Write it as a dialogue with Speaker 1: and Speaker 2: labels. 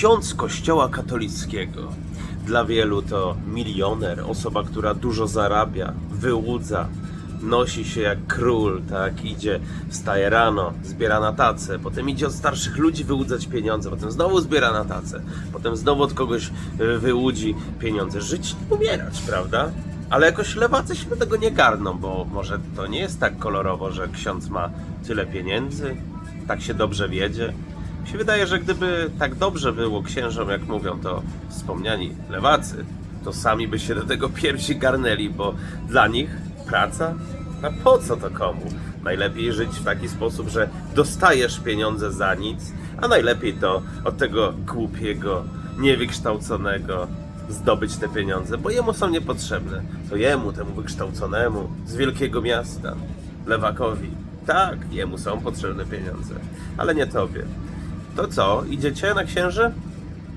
Speaker 1: Ksiądz kościoła katolickiego. Dla wielu to milioner, osoba, która dużo zarabia, wyłudza, nosi się jak król, tak? Idzie, wstaje rano, zbiera na tacę, potem idzie od starszych ludzi wyłudzać pieniądze, potem znowu zbiera na tacę, potem znowu od kogoś y, wyłudzi pieniądze. Żyć umierać, prawda? Ale jakoś lewacy się do tego nie garną, bo może to nie jest tak kolorowo, że ksiądz ma tyle pieniędzy, tak się dobrze wiedzie. Mi się wydaje, że gdyby tak dobrze było księżom, jak mówią to wspomniani lewacy, to sami by się do tego piersi garnęli, bo dla nich praca? A po co to komu? Najlepiej żyć w taki sposób, że dostajesz pieniądze za nic, a najlepiej to od tego głupiego, niewykształconego zdobyć te pieniądze, bo jemu są niepotrzebne. To jemu, temu wykształconemu, z wielkiego miasta, lewakowi. Tak, jemu są potrzebne pieniądze, ale nie tobie. To co, idziecie na księży?